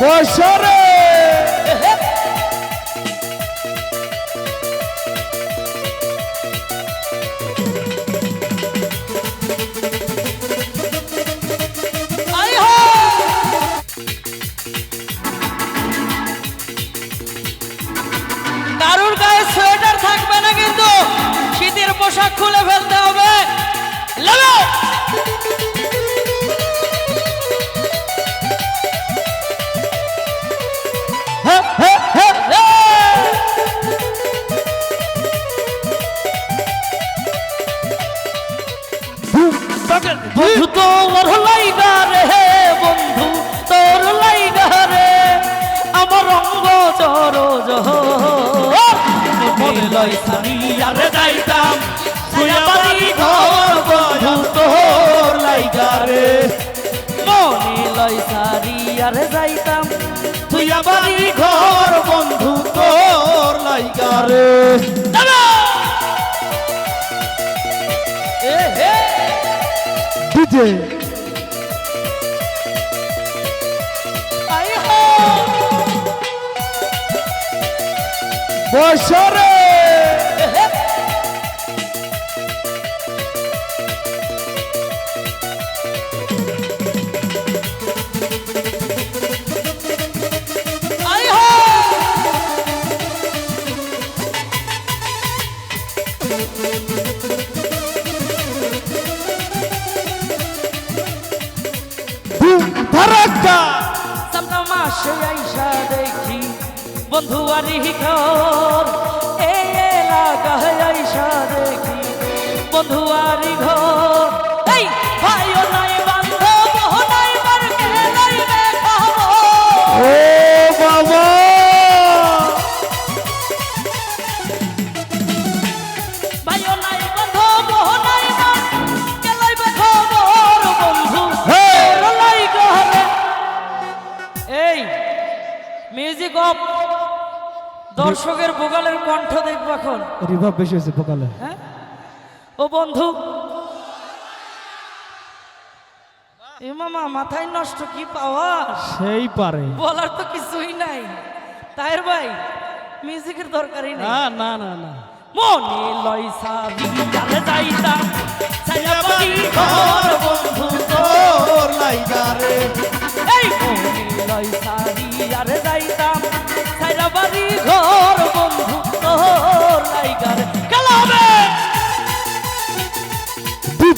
বসরে পোশাক খুলে ফেলতে হবে। হ্যাঁ হ্যাঁ হ্যাঁ বন্ধু, তোর লাইগা রে বন্ধু, তোর লাইগা রে আমার রঙ্গ জর মনে লই সারি আরে যাইতাম সুয়াবাড়ি ঘর বন্ধু তোর লাইগা রে। মনে লই সারি যাইতাম তুই আমারই ঘর বন্ধু তোর লাইগা রে। এ হে! ডিজে। ধারাক্কা সামনা মাসে আইসা দেখি বন্ধু আরি ঘর এই এলাকায় আইসা দর্শকের বোকালের কণ্ঠ দেখব এখন। রিভাব বেশি হয়েছে বোকালে হ্যাঁ? ও বন্ধু মামা মাথায় নষ্ট কি পাওয়া সেই পারে। বলার তো কিছুই নাই। তাইর ভাই মিউজিকের দরকারই না না না না। মনে লয় সাবি।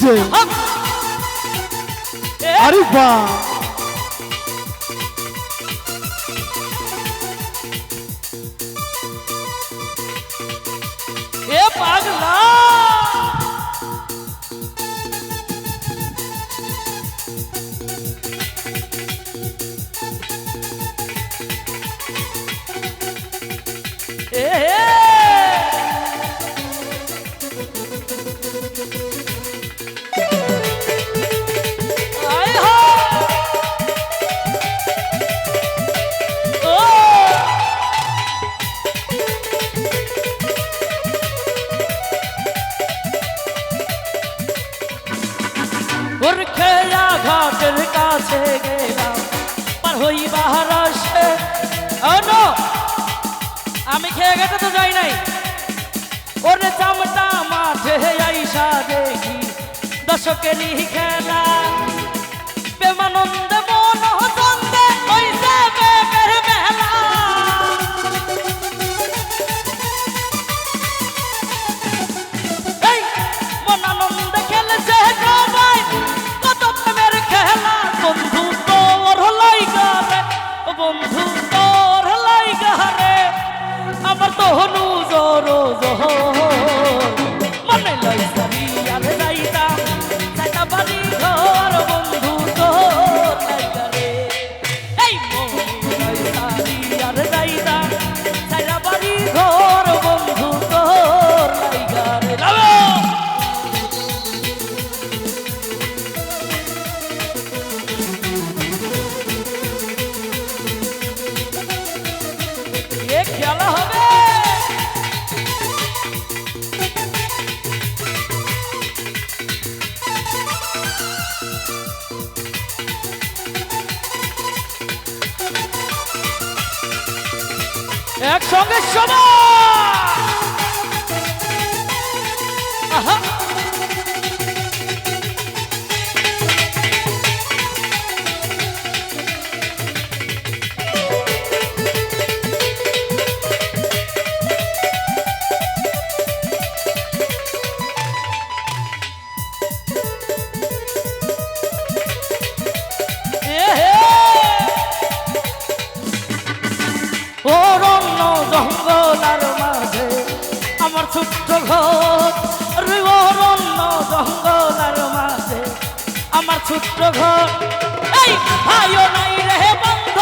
ডিজে আরে বা খেয়া ঘাটের কাছে গেলাম। পার হই বাহারাসে আমি খেয়ে গেতে তো যাই নাই। ওরে চামটা মাঠে আইসা দেখি, দশকেরই খেলা। প্রেমানন্দে হনু জোর জোর মনে লই 爽个什么？ছোট্ট ঘর অরণ্য জঙ্গলার মাঝে। আমার ছোট্ট ঘর এই ভাইও নাই রে বন্ধ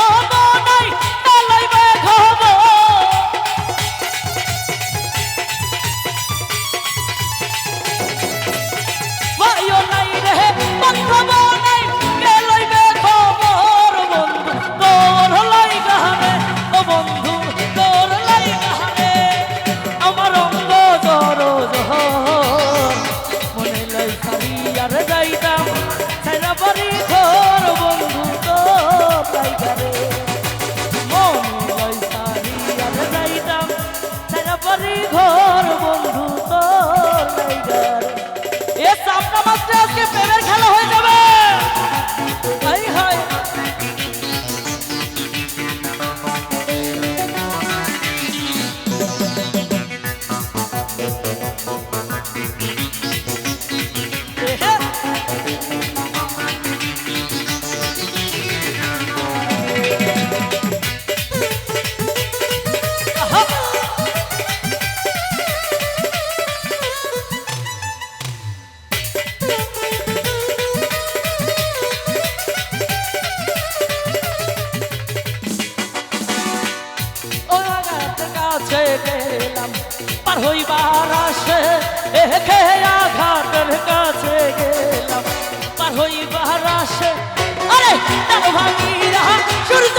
গেলাম পার হইবার আরে ভাঙি সূর্য